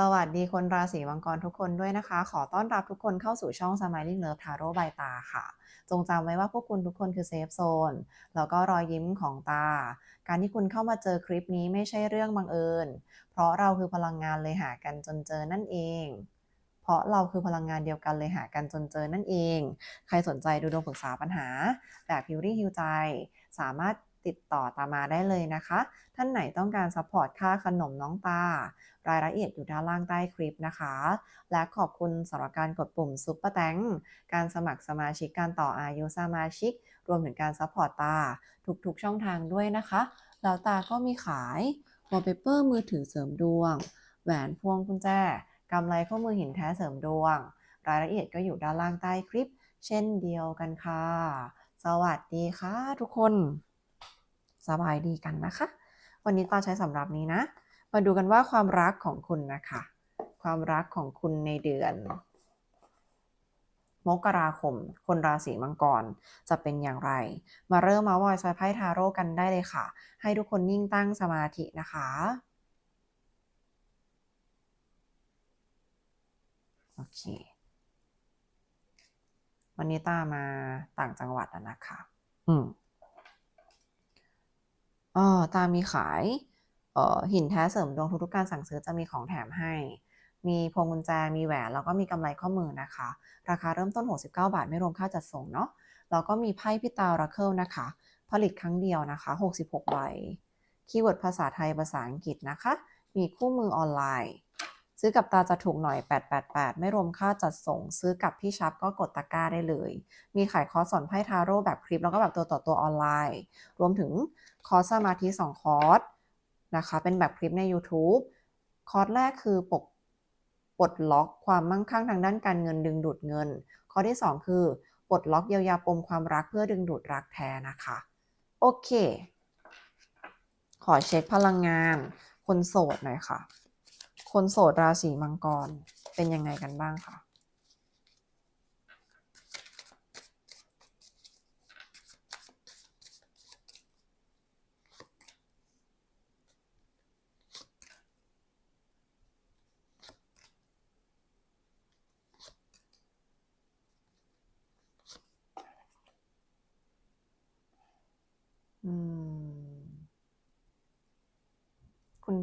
สวัสดีคนราศีมังกรทุกคนด้วยนะคะ ขอต้อนรับทุกคนเข้าสู่ช่อง Smiling Love Tarot by ตาค่ะ จงจำไว้ว่าพวกคุณทุกคนคือเซฟโซนแล้วก็รอยยิ้มของตา การที่คุณเข้ามาเจอคลิปนี้ไม่ใช่เรื่องบังเอิญ เพราะเราคือพลังงานเลยหากันจนเจอนั่นเอง เพราะเราคือพลังงานเดียวกันเลยหากันจนเจอนั่นเอง ใครสนใจดูดวงปรึกษาปัญหา แบบฮิวรี่ฮิวใจ สามารถ ติดต่อตามมาได้เลยนะคะ ท่านไหนต้องการซัพพอร์ตค่าขนมน้องตารายละเอียดอยู่ด้านล่างใต้คลิปนะคะ และขอบคุณสำหรับการกดปุ่มซุปเปอร์แตงการสมัครสมาชิกการต่ออายุสมาชิก รวมถึงการซัพพอร์ตตา ทุกๆช่องทางด้วยนะคะ แล้วตาก็มีขาย วอลเปเปอร์มือถือเสริมดวง แหวนพวงกุญแจกำไรข้อมือหินแท้เสริมดวง รายละเอียดก็อยู่ด้านล่างใต้คลิป เช่นเดียวกันค่ะ สวัสดีค่ะทุกคน สบายดีกันนะคะ วันนี้ตาใช้สำหรับนี้นะ มาดูกันว่าความรักของคุณนะคะ ความรักของคุณในเดือน มกราคม คนราศีมังกรจะเป็นอย่างไร มาเริ่มมาวอยซอยไพ่ทาโร่กันได้เลยค่ะ ให้ทุกคนนิ่งตั้งสมาธินะคะโอเค วันนี้ตามาต่างจังหวัดแล้วนะคะ อืม ออตามีขายเอ่อหินแท้เสริมดวงทุกๆการสั่งซื้อจะมีของแถมให้ มีพวงกุญแจมีแหวนแล้วก็มีกำไรข้อมือนะคะ ราคาเริ่มต้น 69 บาทไม่รวมค่าจัดส่งเนาะแล้วก็มีไพ่พิตาราเคิลนะคะ ผลิตครั้งเดียวนะคะ 66 ใบคีย์เวิร์ดภาษาไทยภาษาอังกฤษนะคะ มีคู่มือออนไลน์ ซื้อกับตาจะถูกหน่อย 888 ไม่รวมค่าจัดส่ง ซื้อกับพี่ชับก็กดตะกร้าได้เลย มีขายคอร์สสอนไพ่ทาโร่แบบคลิป แล้วก็แบบตัวต่อตัวออนไลน์ รวมถึงคอร์สสมาธิ2คอร์สนะคะ เป็นแบบคลิปใน YouTube คอร์สแรกคือปกปลดล็อกความมั่งคั่งทางด้านการเงินดึงดูดเงิน ข้อที่ 2 คือปลดล็อกเยียวยาปมความรักเพื่อดึงดูดรักแท้นะคะ โอเค ขอเช็คพลังงาน คนโสดหน่อยค่ะ คนโสดราศีมังกรเป็นยังไงกันบ้างคะ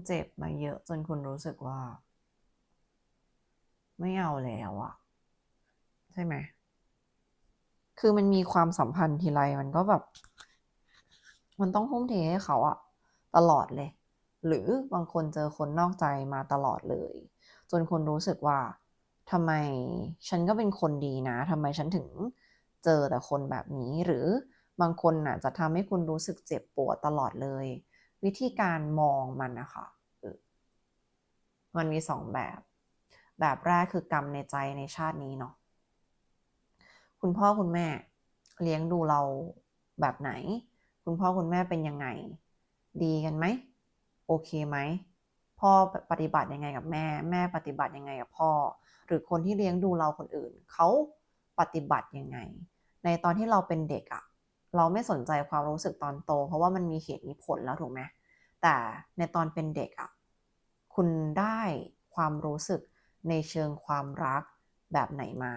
เจ็บมาเยอะจนคุณรู้สึกว่า ไม่เอาแล้วอะใช่ไหม คือมันมีความสัมพันธ์ทีไรมันก็แบบ มันต้องทุ่มเทให้เขาอะตลอดเลย หรือบางคนเจอคนนอกใจมาตลอดเลย จนคุณรู้สึกว่าทำไมฉันก็เป็นคนดีนะทำไมฉันถึงเจอแต่คนแบบนี้ หรือบางคนน่ะจะทำให้คุณรู้สึกเจ็บปวดตลอดเลย วิธีการมองมันนะคะมันมีสองแบบ แบบแรกคือกรรมในใจในชาตินี้เนาะคุณพ่อคุณแม่เลี้ยงดูเราแบบไหน คุณพ่อคุณแม่เป็นยังไง ดีกันไหม โอเคไหม พ่อปฏิบัติยังไงกับแม่ แม่ปฏิบัติยังไงกับพ่อ หรือคนที่เลี้ยงดูเราคนอื่น เขาปฏิบัติยังไง ในตอนที่เราเป็นเด็กอะ เราไม่สนใจความรู้สึกตอนโต เพราะว่ามันมีเหตุมีผลแล้วถูกไหมแต่ในตอนเป็นเด็กอะคุณได้ความรู้สึกในเชิงความรักแบบไหนมา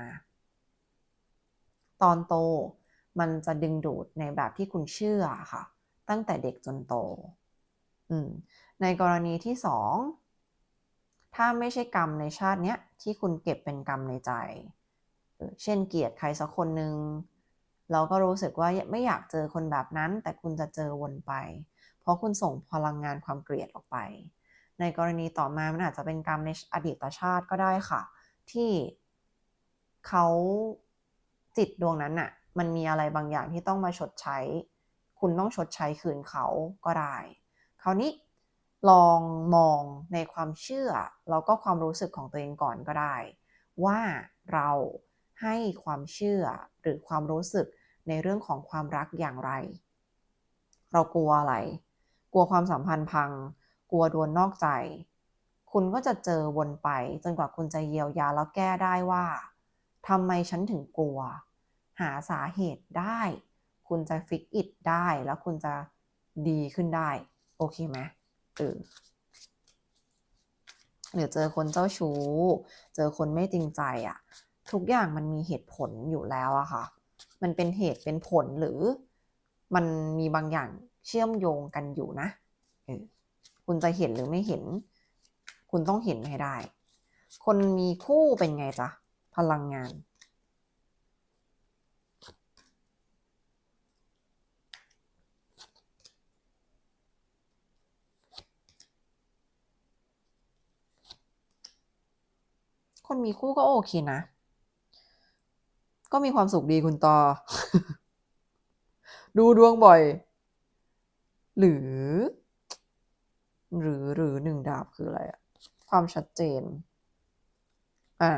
ตอนโตมันจะดึงดูดในแบบที่คุณเชื่อค่ะ ตั้งแต่เด็กจนโต อืม ในกรณีที่สองถ้าไม่ใช่กรรมในชาติเนี้ยที่คุณเก็บเป็นกรรมในใจ เช่นเกลียดใครสักคนหนึ่ง เราก็รู้สึกว่าไม่อยากเจอคนแบบนั้น แต่คุณจะเจอวนไป เพราะคุณส่งพลังงานความเกลียดออกไป ในกรณีต่อมามันอาจจะเป็นกรรมในอดีตชาติก็ได้ค่ะ ที่เขาจิตดวงนั้นน่ะ มันมีอะไรบางอย่างที่ต้องมาชดใช้ คุณต้องชดใช้คืนเขาก็ได้ คราวนี้ลองมองในความเชื่อ แล้วก็ความรู้สึกของตัวเองก่อนก็ได้ ว่าเรา ให้ความเชื่อหรือความรู้สึกในเรื่องของความรักอย่างไร เรากลัวอะไร กลัวความสัมพันธ์พัง กลัวโดนนอกใจ คุณก็จะเจอวนไปจนกว่าคุณจะเยียวยาแล้วแก้ได้ว่าทำไมฉันถึงกลัว หาสาเหตุได้ คุณจะฟิกอิดได้แล้วคุณจะดีขึ้นได้ โอเคไหมเออหรือเจอคนเจ้าชู้ เจอคนไม่จริงใจอะ่ะ ทุกอย่างมันมีเหตุผลอยู่แล้วอะค่ะ มันเป็นเหตุเป็นผลหรือมันมีบางอย่างเชื่อมโยงกันอยู่นะคุณจะเห็นหรือไม่เห็น คุณต้องเห็นให้ได้ คนมีคู่เป็นไงจ๊ะ พลังงาน คนมีคู่ก็โอเคนะ ก็มีความสุขดีคุณต่อดูดวงบ่อย หรือ หรือหรือหนึ่งดาบคืออะไรอะความชัดเจน อ่า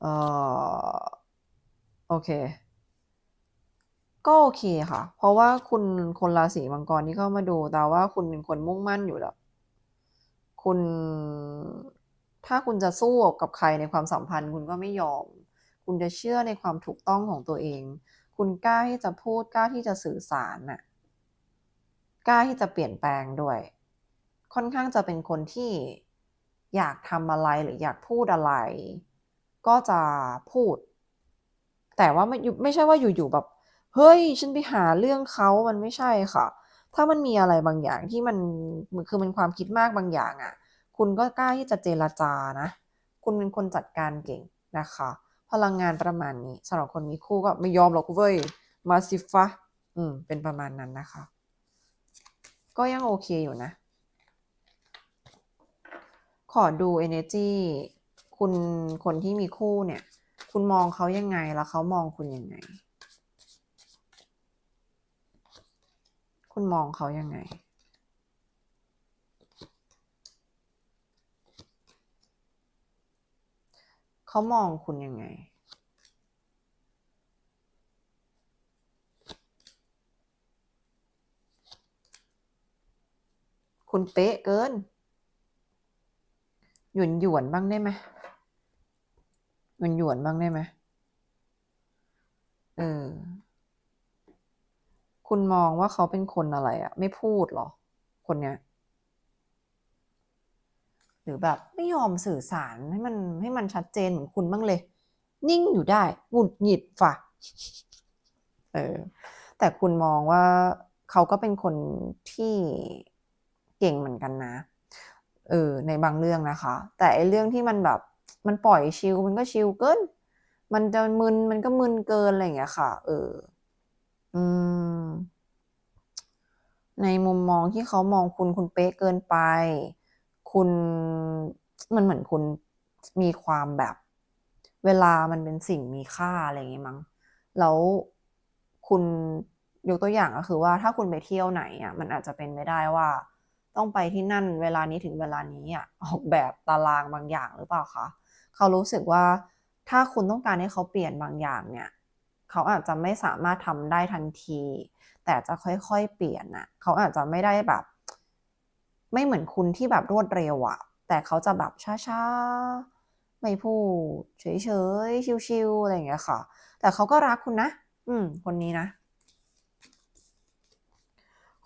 เออโอเค ก็โอเคค่ะ เพราะว่าคุณคนราศีมังกรที่เข้ามาดูแต่ว่าคุณเป็นคนมุ่งมั่นอยู่แล้ว คุณ ถ้าคุณจะสู้กับใครในความสัมพันธ์ คุณก็ไม่ยอม คุณจะเชื่อในความถูกต้องของตัวเอง คุณกล้าที่จะพูดกล้าที่จะสื่อสารน่ะกล้าที่จะเปลี่ยนแปลงด้วย ค่อนข้างจะเป็นคนที่อยากทำอะไรหรืออยากพูดอะไร ก็จะพูด แต่ว่าไม่ไม่ใช่ว่าอยู่ๆแบบ เฮ้ย ฉันไปหาเรื่องเขามันไม่ใช่ค่ะ ถ้ามันมีอะไรบางอย่างที่มันคือมันความคิดมากบางอย่างอะ่ะ คุณก็กล้าที่จะเจรจานะ คุณเป็นคนจัดการเก่งนะคะ พลังงานประมาณนี้สำหรับคนมีคู่ก็ไม่ยอมหรอกเว้ย มาสิฟะอืม เป็นประมาณนั้นนะคะ ก็ยังโอเคอยู่นะ ขอดู energy คุณคนที่มีคู่เนี่ย คุณมองเขายังไงแล้วเขามองคุณยังไง คุณมองเขายังไง เขามองคุณยังไง คุณเป๊ะเกิน หยวนหยวนบ้างได้ไหมหยวนหยวนบ้างได้ไหมเออ คุณมองว่าเขาเป็นคนอะไรอะไม่พูดหรอ คนเนี้ย หรือแบบไม่ยอมสื่อสารให้มันให้มันชัดเจนเหมือนคุณบ้างเลย นิ่งอยู่ได้หงุดหงิดฝ่ะเออแต่คุณมองว่าเขาก็เป็นคนที่เก่งเหมือนกันนะเออในบางเรื่องนะคะ แต่ไอเรื่องที่มันแบบมันปล่อยชิลมันก็ชิลเกินมันจะมึนมันก็มึนเกินอะไรอย่างเงี้ยค่ะ เออ อืมในมุมมองที่เขามองคุณคุณเป๊ะเกินไป คุณมันเหมือนคุณมีความแบบ เวลามันเป็นสิ่งมีค่าอะไรอย่างงี้มั้ง แล้วคุณยกตัวอย่างก็คือว่าถ้าคุณไปเที่ยวไหนอะมันอาจจะเป็นไม่ได้ว่า ต้องไปที่นั่นเวลานี้ถึงเวลานี้อะออกแบบตารางบางอย่างหรือเปล่าคะเขารู้สึกว่าถ้าคุณต้องการให้เขาเปลี่ยนบางอย่างเนี่ยเขาอาจจะไม่สามารถทำได้ทันที แต่จะค่อยๆ เปลี่ยนน่ะเขาอาจจะไม่ได้แบบ ไม่เหมือนคุณที่แบบรวดเร็วอะแต่เขาจะแบบช้าๆ ไม่พูดเฉยๆ ชิวๆอะไรอย่างเงี้ยค่ะ แต่เขาก็รักคุณนะ อืม คนนี้นะ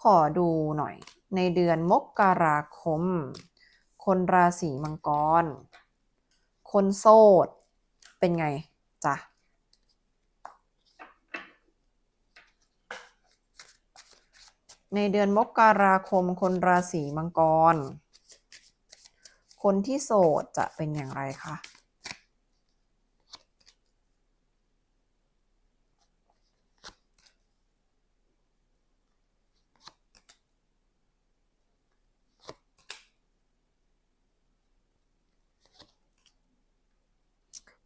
ขอดูหน่อย ในเดือนมกราคม คนราศีมังกร คนโสด เป็นไงจ้ะ ในเดือนมกราคมคนราศีมังกร คนที่โสดจะเป็นอย่างไรคะ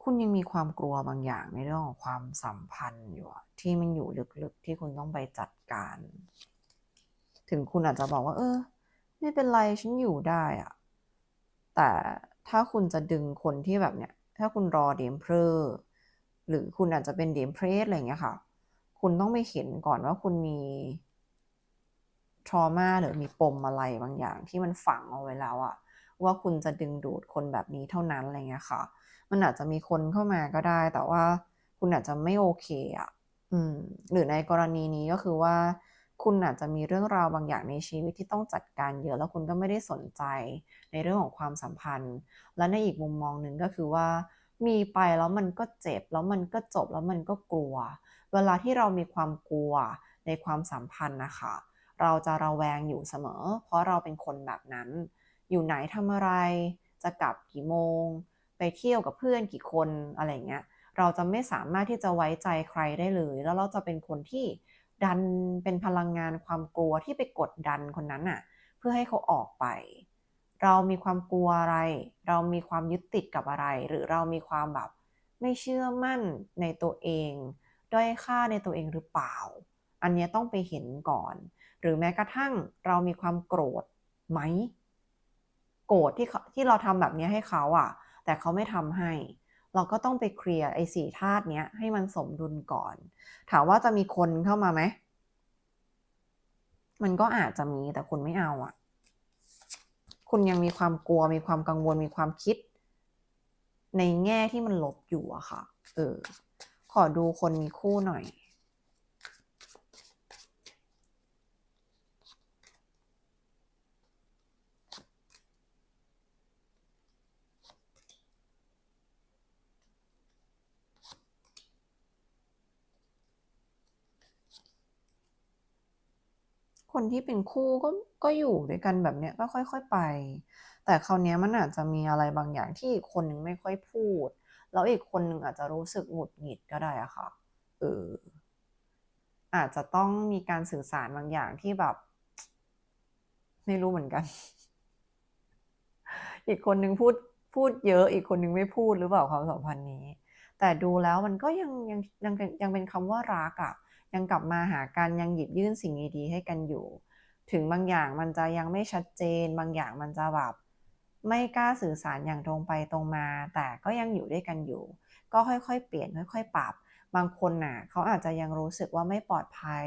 คุณยังมีความกลัวบางอย่างในเรื่องของความสัมพันธ์อยู่ที่มันอยู่ลึกๆที่คุณต้องไปจัดการ ถึงคุณอาจจะบอกว่า เออ ไม่เป็นไรฉันอยู่ได้อะแต่ถ้าคุณจะดึงคนที่แบบเนี้ยถ้าคุณรอเดมเพลอร์หรือคุณอาจจะเป็นเดมเพรสอะไรอย่างเงี้ยค่ะ คุณต้องไปเห็นก่อนว่าคุณมีทรมาหรือมีปมอะไรบางอย่างที่มันฝังเอาไว้แล้วอะว่าคุณจะดึงดูดคนแบบนี้เท่านั้นอะไรเงี้ยค่ะ มันอาจจะมีคนเข้ามาก็ได้ แต่ว่าคุณอาจจะไม่โอเคอะอืมหรือในกรณีนี้ก็คือว่า คุณอาจจะมีเรื่องราวบางอย่างในชีวิตที่ต้องจัดการเยอะ แล้วคุณก็ไม่ได้สนใจในเรื่องของความสัมพันธ์ และในอีกมุมมองหนึ่งก็คือว่า มีไปแล้วมันก็เจ็บ แล้วมันก็จบแล้วมันก็กลัว เวลาที่เรามีความกลัวในความสัมพันธ์นะคะ เราจะระแวงอยู่เสมอ เพราะเราเป็นคนแบบนั้น อยู่ไหนทำอะไร จะกลับกี่โมง ไปเที่ยวกับเพื่อนกี่คนอะไรเงี้ย เราจะไม่สามารถที่จะไว้ใจใครได้เลย แล้วเราจะเป็นคนที่ ดันเป็นพลังงานความกลัวที่ไปกดดันคนนั้นน่ะเพื่อให้เขาออกไป เรามีความกลัวอะไร เรามีความยึดติดกับอะไร หรือเรามีความแบบไม่เชื่อมั่นในตัวเองด้อยค่าในตัวเองหรือเปล่า อันนี้ต้องไปเห็นก่อน หรือแม้กระทั่งเรามีความโกรธไหม โกรธที่เขาที่เราทำแบบนี้ให้เขาอะแต่เขาไม่ทำให้ เราก็ต้องไปเคลียร์ไอ้สี่ธาตุเนี้ยให้มันสมดุลก่อน ถามว่าจะมีคนเข้ามาไหม มันก็อาจจะมีแต่คุณไม่เอาอะคุณยังมีความกลัวมีความกังวลมีความคิด ในแง่ที่มันลบอยู่อะค่ะ เออ ขอดูคนมีคู่หน่อย คนที่เป็นคู่ก็ก็อยู่ด้วยกันแบบเนี้ยก็ค่อย ๆไป แต่คราวนี้มันอาจจะมีอะไรบางอย่างที่อีกคนหนึ่งไม่ค่อยพูด แล้วอีกคนหนึ่งอาจจะรู้สึกหงุดหงิดก็ได้อะค่ะเอออาจจะต้องมีการสื่อสารบางอย่างที่แบบ ไม่รู้เหมือนกัน อีกคนหนึ่งพูดพูดเยอะ อีกคนหนึ่งไม่พูดหรือเปล่าความสัมพันธ์นี้ แต่ดูแล้วมันก็ยังยังยังยังเป็นคำว่ารักอะ ยังกลับมาหากันยังหยิบยื่นสิ่งดีๆให้กันอยู่ ถึงบางอย่างมันจะยังไม่ชัดเจน บางอย่างมันจะแบบไม่กล้าสื่อสารอย่างตรงไปตรงมา แต่ก็ยังอยู่ด้วยกันอยู่ ก็ค่อยๆ เปลี่ยนค่อยๆ ปรับบางคนน่ะเขาอาจจะยังรู้สึกว่าไม่ปลอดภัย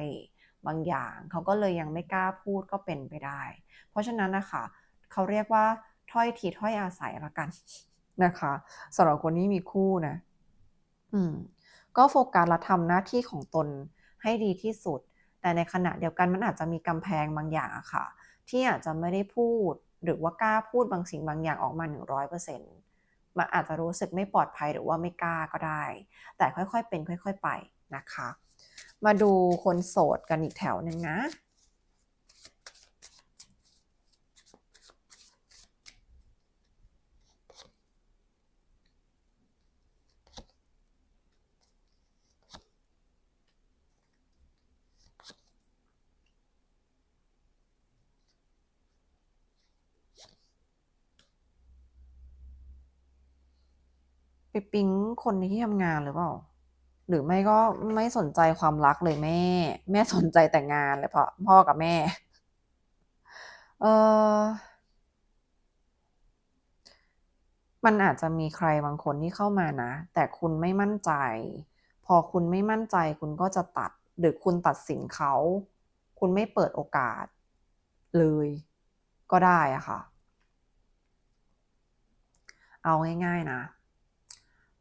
บางอย่างเขาก็เลยยังไม่กล้าพูดก็เป็นไปได้ เพราะฉะนั้นนะคะเขาเรียกว่าถ้อยทีถ้อยอาศัยละกันนะคะสำหรับคนที่มีคู่นะ อืม ก็โฟกัสและทำหน้าที่ของตน ให้ดีที่สุด แต่ในขณะเดียวกันมันอาจจะมีกำแพงบางอย่างอะค่ะ ที่อาจจะไม่ได้พูดหรือว่ากล้าพูดบางสิ่งบางอย่างออกมา 100%มันอาจจะรู้สึกไม่ปลอดภัยหรือว่าไม่กล้าก็ได้ แต่ค่อยๆเป็นค่อย ๆ ไปนะคะ มาดูคนโสดกันอีกแถวหนึ่งนะ ไปปิ๊งคนในที่ทำงานหรือเปล่า หรือไม่ก็ไม่สนใจความรักเลยแม่ แม่สนใจแต่งานเลยพ่อพ่อกับแม่ เออมันอาจจะมีใครบางคนที่เข้ามานะ แต่คุณไม่มั่นใจ พอคุณไม่มั่นใจคุณก็จะตัด หรือคุณตัดสินเขา คุณไม่เปิดโอกาส เลย ก็ได้อะค่ะ เอาง่าย ๆ นะ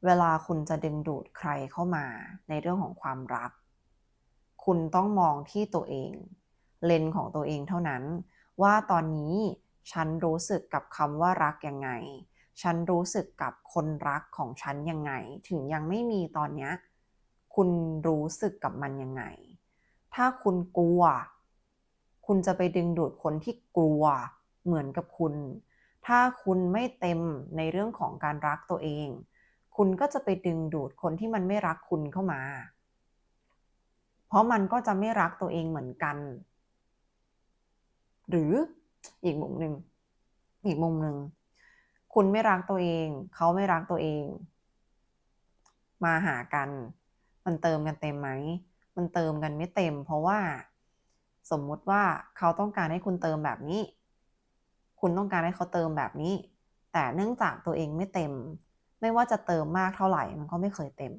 เวลาคุณจะดึงดูดใครเข้ามาในเรื่องของความรัก คุณต้องมองที่ตัวเอง เลนของตัวเองเท่านั้น ว่าตอนนี้ฉันรู้สึกกับคำว่ารักยังไง ฉันรู้สึกกับคนรักของฉันยังไง ถึงยังไม่มีตอนนี้คุณรู้สึกกับมันยังไง ถ้าคุณกลัว คุณจะไปดึงดูดคนที่กลัวเหมือนกับคุณ ถ้าคุณไม่เต็มในเรื่องของการรักตัวเอง คุณก็จะไปดึงดูดคนที่มันไม่รักคุณเข้ามา เพราะมันก็จะไม่รักตัวเองเหมือนกัน หรืออีกมุมหนึ่งอีกมุมหนึ่งคุณไม่รักตัวเอง เขาไม่รักตัวเอง มาหากัน มันเติมกันเต็มไหม มันเติมกันไม่เต็ม เพราะว่าสมมุติว่าเขาต้องการให้คุณเติมแบบนี้ คุณต้องการให้เขาเติมแบบนี้ แต่เนื่องจากตัวเองไม่เต็ม ไม่ว่าจะเติมมากเท่าไหร่มันก็ไม่เคยเต็ม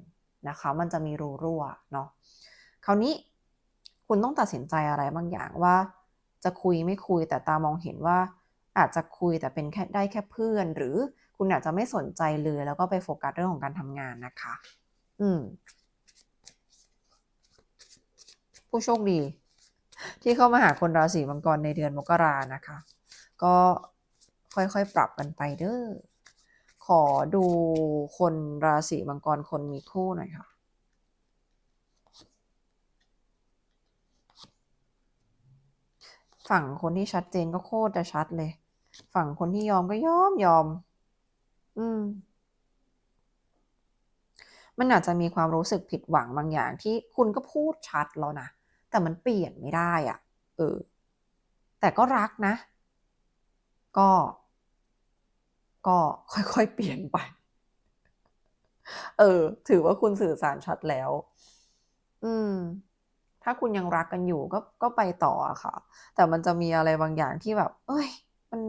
นะคะ มันจะมีรูรั่วเนาะคราวนี้คุณต้องตัดสินใจอะไรบางอย่างว่า จะคุยไม่คุยแต่ตามองเห็นว่า อาจจะคุยแต่เป็นแค่ได้แค่เพื่อน หรือคุณอาจจะไม่สนใจเลยแล้วก็ไปโฟกัสเรื่องของการทำงานนะคะ อืม ผู้โชคดี ที่เข้ามาหาคนราศีมังกรในเดือนมกรานะคะ ก็ค่อยๆปรับกันไปเด้อ ขอดูคนราศีมังกรคนมีคู่หน่อยค่ะ ฝั่งคนที่ชัดเจนก็โคตรจะชัดเลย ฝั่งคนที่ยอมก็ยอมยอม อืม มันอาจจะมีความรู้สึกผิดหวังบางอย่างที่คุณก็พูดชัดแล้วนะ แต่มันเปลี่ยนไม่ได้อะ่ะ เออ แต่ก็รักนะ ก็ ก็ค่อยๆเปลี่ยนไป เออ ถือว่าคุณสื่อสารชัดแล้ว อืม ถ้าคุณยังรักกันอยู่ก็ก็ไปต่ออะค่ะ แต่มันจะมีอะไรบางอย่างที่แบบ เอ้ย มัน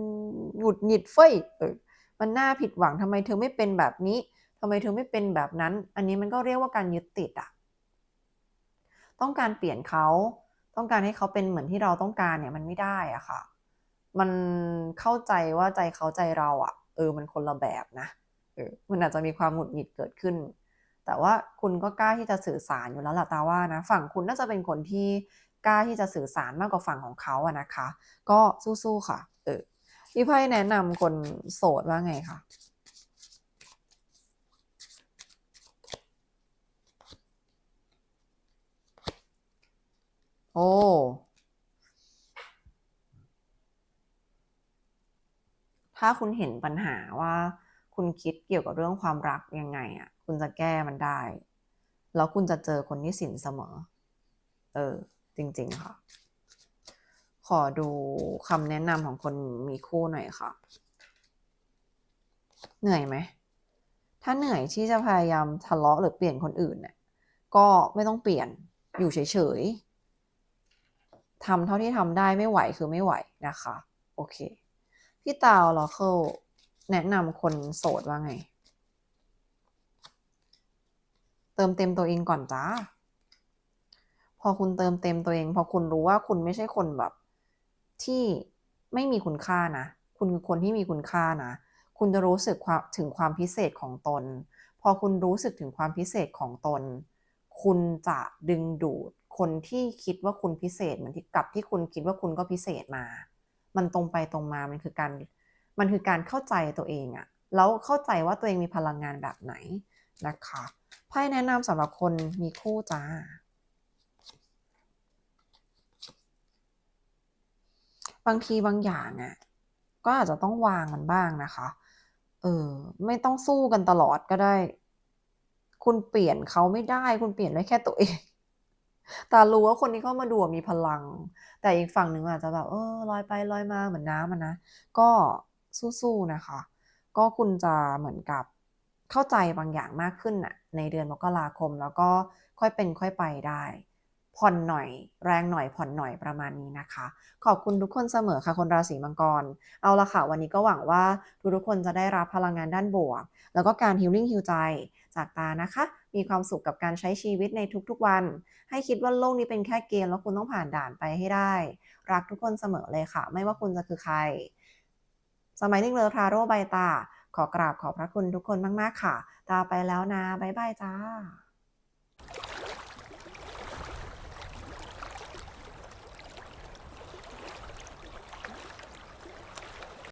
หงุดหงิดเฟ้ยเออมันน่าผิดหวังทำไมเธอไม่เป็นแบบนี้ทำไมเธอไม่เป็นแบบนั้น อันนี้มันก็เรียกว่าการยึดติดอะต้องการเปลี่ยนเขา ต้องการให้เขาเป็นเหมือนที่เราต้องการเนี่ยมันไม่ได้อะค่ะ มันเข้าใจว่าใจเขาใจเราอะ เออมันคนละแบบนะเออมันอาจจะมีความหงุดหงิดเกิดขึ้น แต่ว่าคุณก็กล้าที่จะสื่อสารอยู่แล้วล่ะตาว่านะ ฝั่งคุณน่าจะเป็นคนที่กล้าที่จะสื่อสารมากกว่าฝั่งของเขาอะนะคะ ก็สู้ๆค่ะ เออพี่ไพ่แนะนำคนโสดว่าไงคะโอ้ ถ้าคุณเห็นปัญหาว่าคุณคิดเกี่ยวกับเรื่องความรักยังไงอะคุณจะแก้มันได้ แล้วคุณจะเจอคนที่สินเสมอ เออ จริง ๆ ค่ะ ขอดูคำแนะนำของคนมีคู่หน่อยค่ะ เหนื่อยไหม ถ้าเหนื่อยที่จะพยายามทะเลาะหรือเปลี่ยนคนอื่นเนี่ยก็ไม่ต้องเปลี่ยน อยู่เฉย ๆทำเท่าที่ทำได้ไม่ไหวคือไม่ไหวนะคะ โอเค พี่ตาวลอเคิลแนะนำคนโสดว่าไง เติมเต็มตัวเองก่อนจ้า พอคุณเติมเต็มตัวเอง พอคุณรู้ว่าคุณไม่ใช่คนแบบ ที่ไม่มีคุณค่านะ คุณคือคนที่มีคุณค่านะ คุณจะรู้สึกความถึงความพิเศษของตน พอคุณรู้สึกถึงความพิเศษของตน คุณจะดึงดูดคนที่คิดว่าคุณพิเศษเหมือนที่กับที่คุณคิดว่าคุณก็พิเศษมา มันตรงไปตรงมา มันคือการ มันคือการเข้าใจตัวเองอะแล้วเข้าใจว่าตัวเองมีพลังงานแบบไหนนะคะไพ่แนะนำสำหรับคนมีคู่จ้า บางทีบางอย่างอะก็อาจจะต้องวางมันบ้างนะคะ เออ ไม่ต้องสู้กันตลอดก็ได้ คุณเปลี่ยนเขาไม่ได้ คุณเปลี่ยนได้แค่ตัวเอง แต่รู้ว่าคนที่เข้ามาดูมีพลัง แต่อีกฝั่งหนึ่งอาจจะแบบเออลอยไปลอยมาเหมือนน้ำมันนะ ก็สู้ๆนะคะ ก็คุณจะเหมือนกับเข้าใจบางอย่างมากขึ้นน่ะในเดือนมกราคมแล้วก็ค่อยเป็นค่อยไปได้ ผ่อนหน่อย แรงหน่อยผ่อนหน่อยประมาณนี้นะคะ ขอบคุณทุกคนเสมอค่ะคนราศีมังกร เอาละค่ะ วันนี้ก็หวังว่าทุกทุกคนจะได้รับพลังงานด้านบวก แล้วก็การฮิลลิ่งฮิลใจจากตานะคะ มีความสุขกับการใช้ชีวิตในทุกๆวัน ให้คิดว่าโลกนี้เป็นแค่เกมแล้วคุณต้องผ่านด่านไปให้ได้ รักทุกคนเสมอเลยค่ะ ไม่ว่าคุณจะคือใคร สมัยนิ่งเลอทาโร่ใบตา ขอกราบขอบพระคุณทุกคนมากๆค่ะ ตาไปแล้วนะบ๊ายบายจ้า